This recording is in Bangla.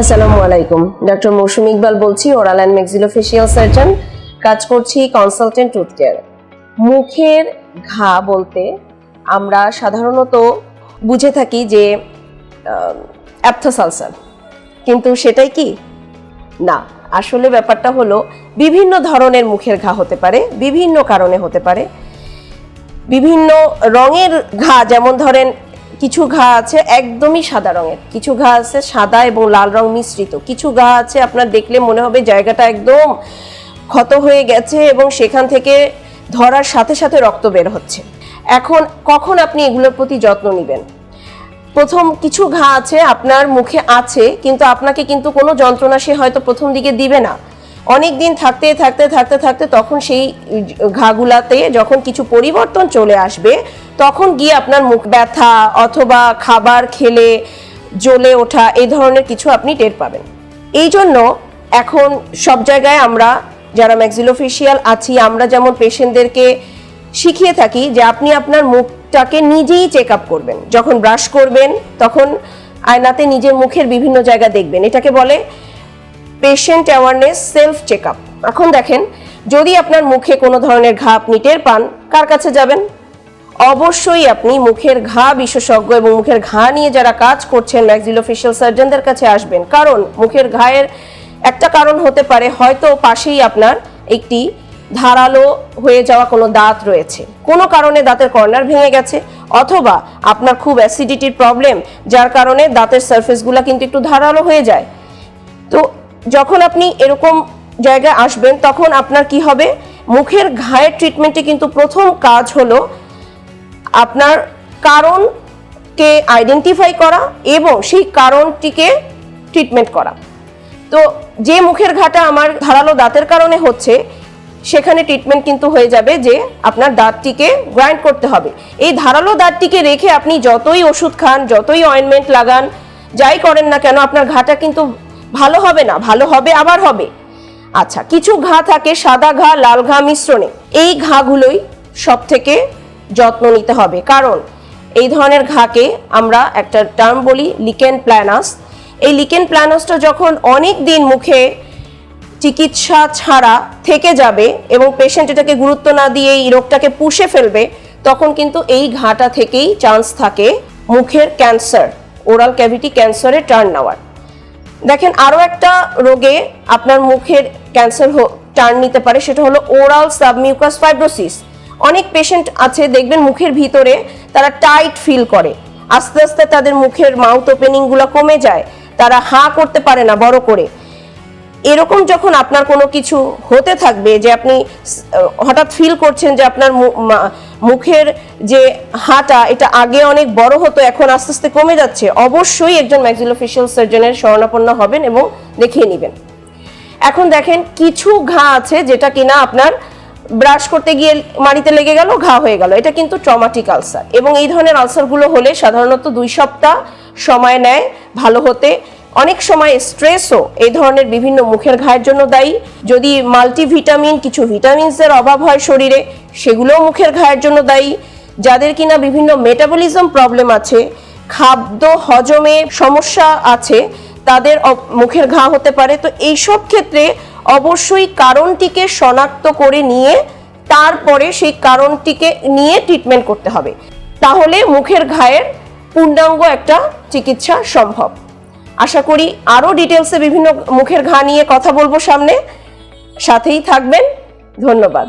আসসালামু আলাইকুম। ডক্টর মৌসুমি ইকবাল বলছি ওরাল অ্যান্ড ম্যাক্সিলোফেশিয়াল সার্জন কাজ করছি কনসালটেন্ট টুথ কেয়ার মুখের ঘা বলতে আমরা সাধারণত বুঝে থাকি যে অ্যাপথোসালসার। কিন্তু সেটাই কি? না, আসলে ব্যাপারটা হলো বিভিন্ন ধরনের মুখের ঘা হতে পারে, বিভিন্ন কারণে হতে পারে। বিভিন্ন রঙের ঘা, যেমন ধরেন কিছু ঘা আছে একদমই সাদা রঙের। কিছু ঘা আছে সাদা এবং লাল রং মিশ্রিত। কিছু ঘা আছে আপনার দেখলে মনে হবে জায়গাটা একদম ক্ষত হয়ে গেছে এবং সেখান থেকে ধরার সাথে সাথে রক্ত বের হচ্ছে। এখন কখন আপনি এগুলোর প্রতি যত্ন নেবেন? প্রথম কিছু ঘা আছে আপনার মুখে আছে, কিন্তু আপনাকে কিন্তু কোনো যন্ত্রণা সে হয়তো প্রথম দিকে দিবে না। অনেক দিন থাকতে থাকতে থাকতে থাকতে তখন সেই ঘাগুলাতে যখন কিছু পরিবর্তন চলে আসবে তখন গিয়ে আপনার মুখ ব্যথা অথবা খাবার খেলে, জ্বলে ওঠা এই ধরনের কিছু আপনি টের পাবেন। এই জন্য এখন সব জায়গায় আমরা যারা ম্যাক্সিলোফেশিয়াল আছি, আমরা যেমন পেশেন্টদেরকে শিখিয়ে থাকি যে আপনি আপনার মুখটাকে নিজেই চেক আপ করবেন। যখন ব্রাশ করবেন, তখন আয়নাতে নিজের মুখের বিভিন্ন জায়গা দেখবেন। এটাকে বলে patient awareness self check up এখন দেখেন, যদি আপনার মুখে কোনো ধরনের ঘা আপনি টের পান, কার কাছে যাবেন? অবশ্যই আপনি মুখের ঘা বিশেষজ্ঞ এবং মুখের ঘা নিয়ে যারা কাজ করছেন ম্যাক্সিলোফেশিয়াল সার্জনদের কাছে আসবেন। কারণ মুখের ঘায়ের একটা কারণ হতে পারে, হয়তো পাশেই আপনার একটি ধারালো হয়ে যাওয়া কোনো দাঁত রয়েছে। কোনো কারণে দাঁতের কর্নার ভেঙে গেছে, অথবা আপনার খুব অ্যাসিডিটির প্রবলেম, যার কারণে দাঁতের সারফেসগুলো কিন্তু একটু ধারালো হয়ে যায়। তো যখন আপনি এরকম জায়গায় আসবেন, তখন আপনার কি হবে? মুখের ঘায়ের ট্রিটমেন্টে কিন্তু প্রথম কাজ হলো আপনার কারণকে আইডেন্টিফাই করা এবং সেই কারণটিকে ট্রিটমেন্ট করা। তো যে মুখের ঘাটা আমার ধারালো দাঁতের কারণে হচ্ছে, সেখানে ট্রিটমেন্ট কিন্তু হয়ে যাবে যে আপনার দাঁতটিকে গ্রাইন্ড করতে হবে। এই ধারালো দাঁতটিকে রেখে আপনি যতই ওষুধ খান, যতই অয়েনমেন্ট লাগান, যাই করেন না কেন, আপনার ঘাটা কিন্তু ভালো হবে না, ভালো হবে, আবার হবে। আচ্ছা কিছু ঘা থাকে, সাদা ঘা, লাল ঘা মিশ্রণে। এই ঘাগুলোই সব থেকে যত্ন নিতে হবে। কারণ এই ধরনের ঘাকে আমরা একটা টার্ম বলি লিকেন প্ল্যানাস এই লিকেন প্ল্যানাসটা যখন অনেক দিন মুখে চিকিৎসা ছাড়া থেকে যাবে এবং পেশেন্ট এটাকে গুরুত্ব না দিয়ে এই রোগটাকে পুষে ফেলবে, তখন কিন্তু এই ঘাটা থেকেই চান্স থাকে মুখের ক্যান্সার ওরাল ক্যাভিটি ক্যান্সারে টার্ন নেওয়ার। দেখেন আরও একটা রোগে আপনার মুখের ক্যান্সার টার্ন নিতে পারে, সেটা হলো ওরাল সাবমিউকাস ফাইব্রোসিস অনেক পেশেন্ট আছে, দেখবেন মুখের ভিতরে তারা টাইট ফিল করে। আস্তে আস্তে তাদের মুখের মাউথ ওপেনিংগুলো কমে যায়, তারা হাঁ করতে পারে না বড় করে। এরকম যখন আপনার কোনো কিছু হতে থাকবে যে আপনি হঠাৎ ফিল করছেন যে আপনার মুখের যে হাঁটা, এটা আগে অনেক বড় হতো, এখন আস্তে আস্তে কমে যাচ্ছে, অবশ্যই একজন ম্যাক্সিলোফেশিয়াল সার্জনের শরণাপন্ন হবেন এবং দেখিয়ে নেবেন। এখন দেখেন কিছু ঘা আছে যেটা কিনা আপনার ব্রাশ করতে গিয়ে মাড়িতে লেগে গেল, ঘা হয়ে গেল। এটা কিন্তু ট্রমাটিক আলসার এবং এই ধরনের আলসারগুলো হলে সাধারণত দুই সপ্তাহ সময় নেয় ভালো হতে। অনেক সময় স্ট্রেসও এই ধরনের বিভিন্ন মুখের ঘায়ের জন্য দায়ী। যদি মাল্টিভিটামিন কিছু ভিটামিনসের অভাব হয় শরীরে, সেগুলোও মুখের ঘায়ের জন্য দায়ী। যাদের কিনা বিভিন্ন মেটাবলিজম প্রবলেম আছে, খাদ্য হজমে সমস্যা আছে, তাদের মুখের ঘা হতে পারে। তো এইসব ক্ষেত্রে অবশ্যই কারণটিকে শনাক্ত করে নিয়ে, তারপরে সেই কারণটিকে নিয়ে ট্রিটমেন্ট করতে হবে। তাহলে মুখের ঘায়ের পূর্ণাঙ্গ একটা চিকিৎসা সম্ভব। আশা করি আরও ডিটেলসে বিভিন্ন মুখের ঘা নিয়ে কথা বলব সামনে। সাথেই থাকবেন। ধন্যবাদ।